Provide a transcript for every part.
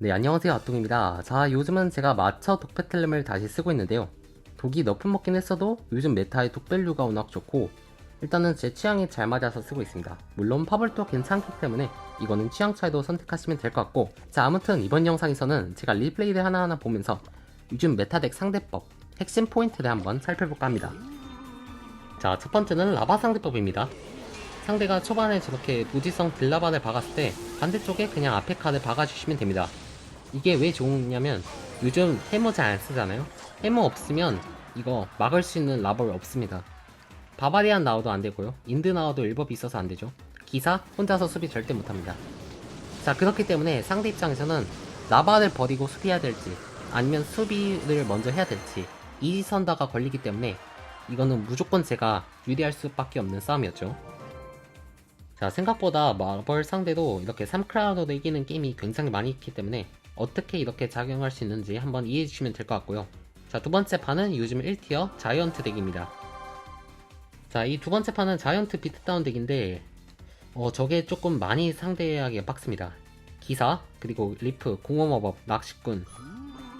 네, 안녕하세요. 아똥입니다. 자, 요즘은 제가 마처 독배틀렘을 다시 쓰고 있는데요. 독이 너프 먹긴 했어도 요즘 메타의 독밸류가 워낙 좋고 일단은 제 취향에 잘 맞아서 쓰고 있습니다. 물론 파벌도 괜찮기 때문에 이거는 취향 차이도 선택하시면 될 것 같고 자, 아무튼 이번 영상에서는 제가 리플레이를 하나하나 보면서 요즘 메타덱 상대법, 핵심 포인트를 한번 살펴볼까 합니다. 자, 첫 번째는 라바 상대법입니다. 상대가 초반에 저렇게 무지성 딜라바를 박았을 때 반대쪽에 그냥 앞에 카드 박아주시면 됩니다. 이게 왜 좋냐면 요즘 해머 잘 안 쓰잖아요. 해머 없으면 이거 막을 수 있는 라벌 없습니다. 바바리안 나와도 안 되고요. 인드 나와도 일법이 있어서 안 되죠. 기사 혼자서 수비 절대 못 합니다. 자 그렇기 때문에 상대 입장에서는 라바를 버리고 수비해야 될지 아니면 수비를 먼저 해야 될지 이선다가 걸리기 때문에 이거는 무조건 제가 유리할 수밖에 없는 싸움이었죠. 자 생각보다 마벌 상대도 이렇게 3크라우드로 이기는 게임이 굉장히 많이 있기 때문에 어떻게 이렇게 작용할 수 있는지 한번 이해해 주시면 될 것 같고요. 자 두 번째 판은 요즘 1티어 자이언트 덱입니다. 자 이 두 번째 판은 자이언트 비트다운 덱인데 어 저게 조금 많이 상대하기가 빡습니다. 기사 그리고 리프 공허마법 낚시꾼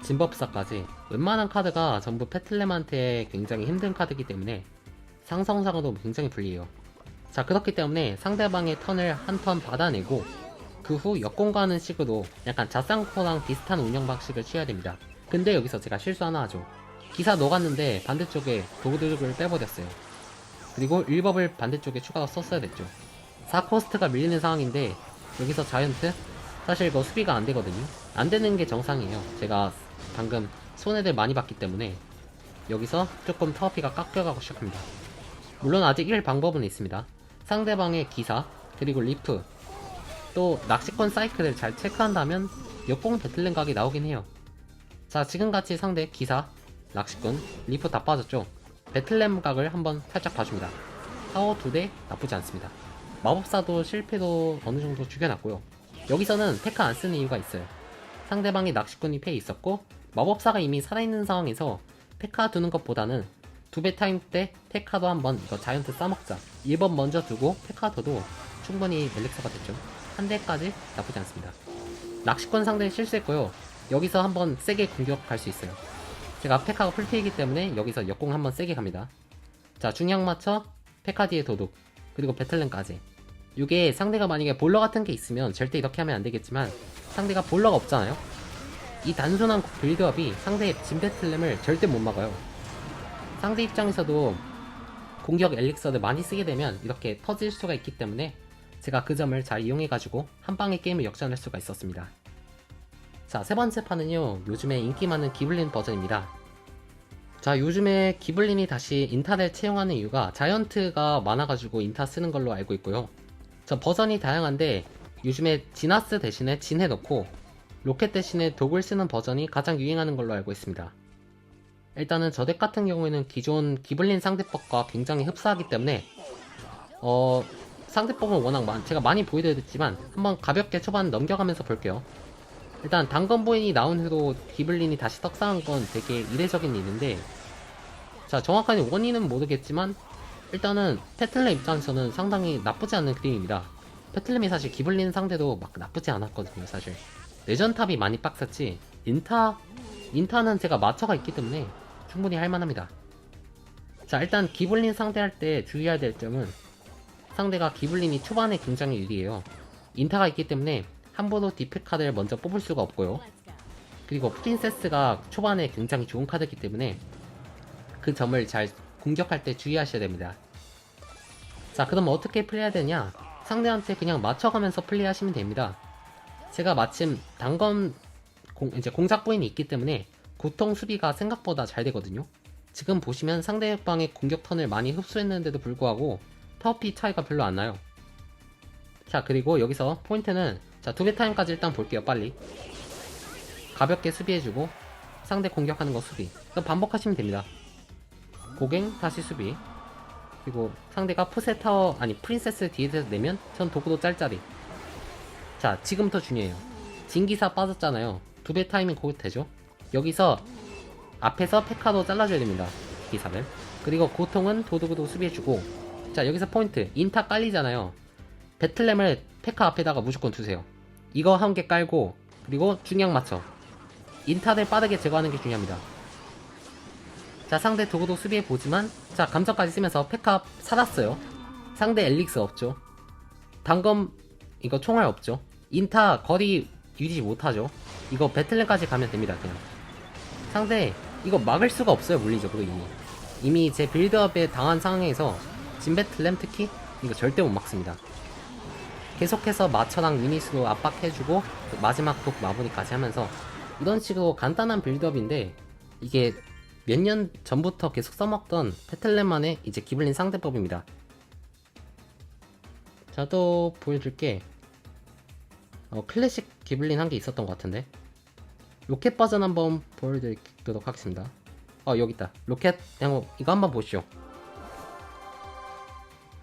진법사까지 웬만한 카드가 전부 페틀렘한테 굉장히 힘든 카드이기 때문에 상성상으로 굉장히 불리해요. 자 그렇기 때문에 상대방의 턴을 한 턴 받아내고 그 후 역공 가는 식으로 약간 자쌍코랑 비슷한 운영 방식을 취해야 됩니다. 근데 여기서 제가 실수 하나 하죠. 기사 녹았는데 반대쪽에 도구들을 빼버렸어요. 그리고 1법을 반대쪽에 추가로 썼어야 됐죠. 4코스트가 밀리는 상황인데 여기서 자이언트 사실 이거 수비가 안 되거든요. 안 되는 게 정상이에요. 제가 방금 손해를 많이 봤기 때문에 여기서 조금 타워피가 깎여가고 시작합니다. 물론 아직 1 방법은 있습니다. 상대방의 기사, 그리고 리프, 또 낚시권 사이클을 잘 체크한다면 역공 배틀렌 각이 나오긴 해요. 자, 지금같이 상대 기사, 낚시꾼, 리프 다 빠졌죠? 배틀램 각을 한번 살짝 봐줍니다. 타워 2대 나쁘지 않습니다. 마법사도 실패도 어느 정도 죽여놨고요. 여기서는 테카 안 쓰는 이유가 있어요. 상대방이 낚시꾼이 패에 있었고, 마법사가 이미 살아있는 상황에서 테카 두는 것보다는 두 배 타임 때 테카도 한번 이거 자이언트 싸먹자. 1번 먼저 두고 테카 둬도 충분히 멜릭서가 됐죠. 한 대까지 나쁘지 않습니다. 낚시권 상대 실수했고요. 여기서 한번 세게 공격할 수 있어요. 제가 페카가 풀피이기 때문에 여기서 역공 한번 세게 갑니다. 자, 중량 맞춰 페카디의 도둑 그리고 배틀렌까지. 이게 상대가 만약에 볼러 같은 게 있으면 절대 이렇게 하면 안 되겠지만 상대가 볼러가 없잖아요. 이 단순한 빌드업이 상대의 진배틀렘을 절대 못 막아요. 상대 입장에서도 공격 엘릭서를 많이 쓰게 되면 이렇게 터질 수가 있기 때문에 제가 그 점을 잘 이용해가지고 한 방에 게임을 역전할 수가 있었습니다. 자, 세 번째 판은요, 요즘에 인기 많은 기블린 버전입니다. 자, 요즘에 기블린이 다시 인타를 채용하는 이유가 자이언트가 많아가지고 인타 쓰는 걸로 알고 있고요. 저 버전이 다양한데 요즘에 지나스 대신에 진 해놓고 로켓 대신에 독을 쓰는 버전이 가장 유행하는 걸로 알고 있습니다. 일단은 저 덱 같은 경우에는 기존 기블린 상대법과 굉장히 흡사하기 때문에 어 상대법은 워낙 많, 제가 많이 보여드렸지만 한번 가볍게 초반 넘겨가면서 볼게요. 일단 단검보인이 나온 후로 기블린이 다시 떡상한 건 되게 이례적인 일인데 자 정확한 원인은 모르겠지만 일단은 페틀렘 입장에서는 상당히 나쁘지 않은 그림입니다. 페틀렘이 사실 기블린 상대도 막 나쁘지 않았거든요 사실. 레전탑이 많이 빡셌지 인타 인타는 제가 마처가 있기 때문에 충분히 할만합니다. 자 일단 기블린 상대할 때 주의해야 될 점은 상대가 기블린이 초반에 굉장히 유리해요. 인타가 있기 때문에 함부로 디펙 카드를 먼저 뽑을 수가 없고요. 그리고 프린세스가 초반에 굉장히 좋은 카드이기 때문에 그 점을 잘 공격할 때 주의하셔야 됩니다. 자 그럼 어떻게 플레이해야 되냐? 상대한테 그냥 맞춰가면서 플레이하시면 됩니다. 제가 마침 단검 공, 이제 공작 부인이 있기 때문에 고통 수비가 생각보다 잘 되거든요. 지금 보시면 상대방의 공격 턴을 많이 흡수했는데도 불구하고 타워피 차이가 별로 안 나요. 자 그리고 여기서 포인트는 자 두 배 타임까지 일단 볼게요 빨리. 가볍게 수비해주고 상대 공격하는 거 수비. 그럼 반복하시면 됩니다. 고갱 다시 수비. 그리고 상대가 푸세 타워 아니 프린세스 뒤에서 내면 전 도구도 짤짤이. 자 지금부터 중요해요. 진기사 빠졌잖아요. 두 배 타이밍 곧 되죠. 여기서 앞에서 페카도 잘라줘야 됩니다. 기사를. 그리고 고통은 도둑으로 수비해주고 자 여기서 포인트. 인타 깔리잖아요. 배틀램을 페카 앞에다가 무조건 두세요. 이거 한 개 깔고 그리고 중량 맞춰. 인타를 빠르게 제거하는 게 중요합니다. 자 상대 도구도 수비해 보지만 자 감정까지 쓰면서 페카 살았어요. 상대 엘릭스 없죠. 단검 이거 총알 없죠. 인타 거리 유지 못하죠. 이거 배틀랜까지 가면 됩니다 그냥. 상대 이거 막을 수가 없어요 물리적으로 이미. 이미 제 빌드업에 당한 상황에서 진배틀램 특히 이거 절대 못 막습니다 계속해서 마처랑 유닛으로 압박해주고 그 마지막 독 마무리까지 하면서 이런 식으로 간단한 빌드업인데 이게 몇 년 전부터 계속 써먹던 페틀렘만의 이제 기블린 상대법입니다. 자, 또 보여줄게. 어, 클래식 기블린 한 게 있었던 것 같은데. 로켓 버전 한번 보여드리도록 하겠습니다. 어, 여기 있다. 로켓, 이거 한번 보시죠.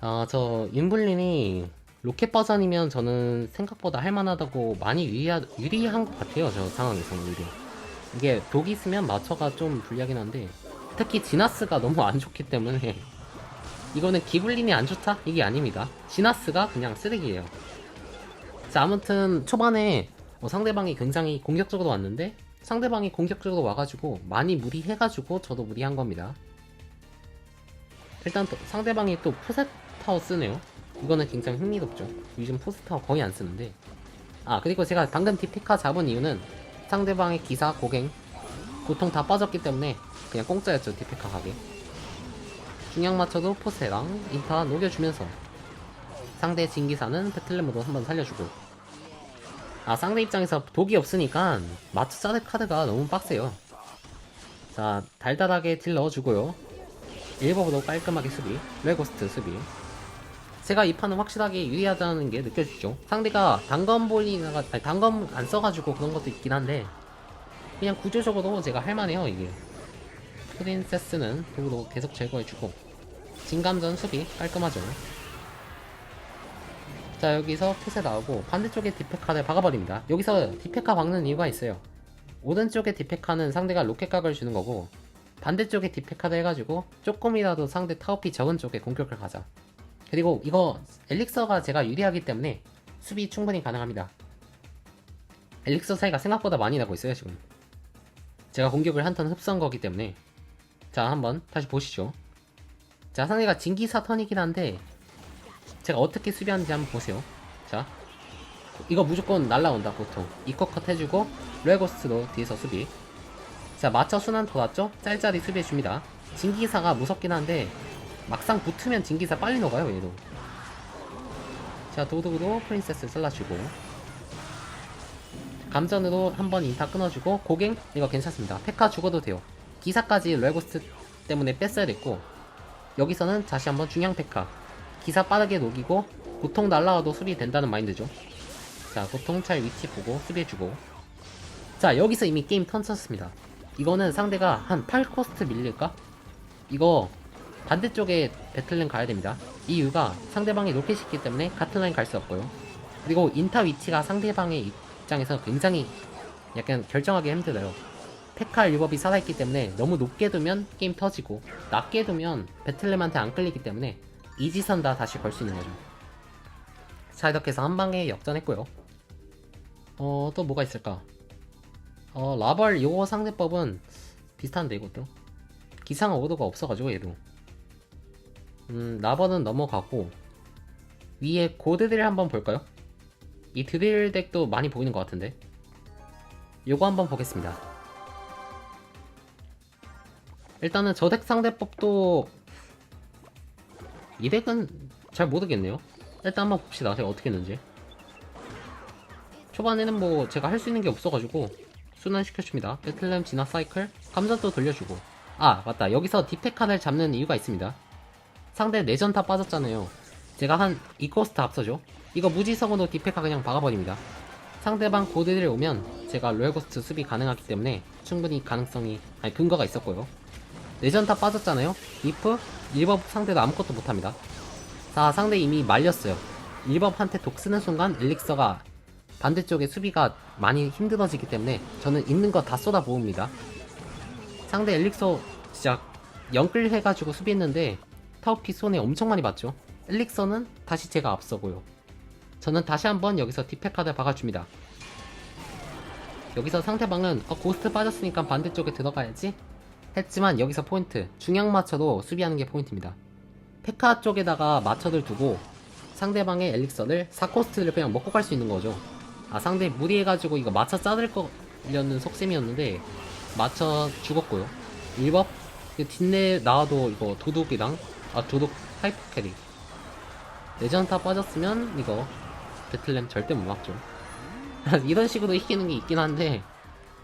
아, 저 윤블린이 로켓 버전이면 저는 생각보다 할만하다고 많이 유리하, 유리한 것 같아요. 저 상황에서는 오히려. 이게 독이 있으면 마처가 좀 불리하긴 한데 특히 지나스가 너무 안 좋기 때문에 이거는 기블린이 안 좋다? 이게 아닙니다. 지나스가 그냥 쓰레기예요. 자, 아무튼 초반에 어, 상대방이 굉장히 공격적으로 왔는데 상대방이 공격적으로 와가지고 많이 무리해가지고 저도 무리한 겁니다. 일단 또 상대방이 또 푸세타워 쓰네요. 이거는 굉장히 흥미롭죠. 요즘 푸세타워 거의 안 쓰는데. 아 그리고 제가 방금 디피카 잡은 이유는 상대방의 기사, 고갱, 고통 다 빠졌기 때문에 그냥 공짜였죠 디피카 가게. 중량 맞춰도 포세랑 인타 녹여주면서 상대 진기사는 배틀램으로 한번 살려주고 아 상대 입장에서 독이 없으니까 마츠 사드 카드가 너무 빡세요 자 달달하게 딜 넣어주고요 1법으로 깔끔하게 수비 레고스트 수비 제가 이 판은 확실하게 유리하다는 게 느껴지죠. 상대가 단검볼리가 아니 단검 안 써가지고 그런 것도 있긴 한데 그냥 구조적으로 제가 할만해요 이게. 프린세스는 도구로 계속 제거해주고 진감전 수비 깔끔하죠. 자 여기서 푸세 나오고 반대쪽에 디페카를 박아버립니다. 여기서 디페카 박는 이유가 있어요. 오른쪽에 디페카는 상대가 로켓각을 주는 거고 반대쪽에 디페카를 해가지고 조금이라도 상대 타워피 적은 쪽에 공격을 가자 그리고 이거 엘릭서가 제가 유리하기 때문에 수비 충분히 가능합니다. 엘릭서 차이가 생각보다 많이 나고 있어요 지금. 제가 공격을 한 턴 흡수한 거기 때문에. 자 한번 다시 보시죠. 자 상대가 진기사 턴이긴 한데 제가 어떻게 수비하는지 한번 보세요. 자 이거 무조건 날라온다 보통. 이컷 컷 해주고 레고스트로 뒤에서 수비. 자 맞춰 순환 돌았죠? 짤짤이 수비해줍니다. 진기사가 무섭긴 한데 막상 붙으면 진기사 빨리 녹아요 얘도. 자 도둑으로 프린세스 잘라주고. 감전으로 한번 인타 끊어주고 고갱? 이거 괜찮습니다. 페카 죽어도 돼요. 기사까지 레고스트 때문에 뺐어야 됐고 여기서는 다시 한번 중량 페카. 기사 빠르게 녹이고 고통 날라와도 수비 된다는 마인드죠. 자 고통 잘 위치 보고 수비해주고. 자 여기서 이미 게임 턴 쳤습니다. 이거는 상대가 한 8코스트 밀릴까? 이거 반대쪽에 배틀랜 가야 됩니다. 이 이유가 상대방이 로켓이 있기 때문에 같은 라인 갈 수 없고요. 그리고 인타 위치가 상대방의 입장에서 굉장히 약간 결정하기 힘들어요. 페카 1법이 살아있기 때문에 너무 높게 두면 게임 터지고 낮게 두면 배틀램한테 안 끌리기 때문에 이지선 다 다시 걸 수 있는 거죠. 자 이렇게 해서 한 방에 역전했고요. 어 또 뭐가 있을까? 어 라벌 요거 상대법은 비슷한데 이것도? 기상 오도가 없어가지고 얘도 음 라벌은 넘어가고 위에 고드딜 한번 볼까요? 이 드릴 덱도 많이 보이는 것 같은데. 요거 한번 보겠습니다. 일단은 저 덱 상대법도 이 덱은 잘 모르겠네요. 일단 한번 봅시다. 제가 어떻게 했는지. 초반에는 뭐 제가 할 수 있는 게 없어가지고 순환시켜줍니다. 배틀램 진화 사이클 감전도 돌려주고. 아 맞다. 여기서 디페칸을 잡는 이유가 있습니다 상대 내전타 빠졌잖아요. 제가 한 2코스트 앞서죠? 이거 무지성으로 디페카 그냥 박아버립니다. 상대방 고드를 오면 제가 로얄고스트 수비 가능하기 때문에 충분히 가능성이 아니 근거가 있었고요. 내전타 빠졌잖아요? 리프? 1법 상대도 아무것도 못합니다. 자 상대 이미 말렸어요. 1법한테 독 쓰는 순간 엘릭서가 반대쪽에 수비가 많이 힘들어지기 때문에 저는 있는 거 다 쏟아 부읍니다. 상대 엘릭서 진짜 영끌 해가지고 수비했는데 타워피 손에 엄청 많이 봤죠. 엘릭서는 다시 제가 앞서고요. 저는 다시 한번 여기서 디페카드 박아줍니다. 여기서 상대방은 어, 고스트 빠졌으니까 반대쪽에 들어가야지? 했지만 여기서 포인트 중앙 마쳐도 수비하는 게 포인트입니다. 페카 쪽에다가 마쳐들 두고 상대방의 엘릭서를 4코스트를 그냥 먹고 갈 수 있는 거죠. 아 상대 무리해가지고 이거 마쳐 짜들 거려는 속셈이었는데 마쳐 죽었고요. 1법? 뒷내 나와도 이거 도둑이랑 아 도둑 타이프 캐리. 레전타 빠졌으면 이거 배틀램 절대 못 막죠. 이런 식으로 이기는 게 있긴 한데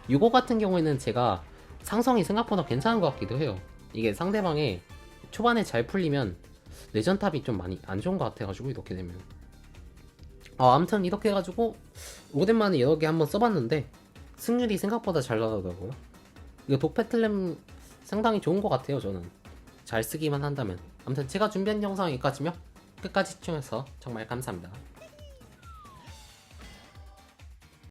요거 같은 경우에는 제가 상성이 생각보다 괜찮은 것 같기도 해요. 이게 상대방이 초반에 잘 풀리면 레전탑이 좀 많이 안 좋은 것 같아가지고 이렇게 되면. 어, 아무튼 이렇게 해가지고 오랜만에 여러 개 한번 써봤는데 승률이 생각보다 잘 나더라고요. 이거 독패틀램 상당히 좋은 것 같아요 저는. 잘 쓰기만 한다면 아무튼 제가 준비한 영상은 여기까지며 끝까지 시청해서 정말 감사합니다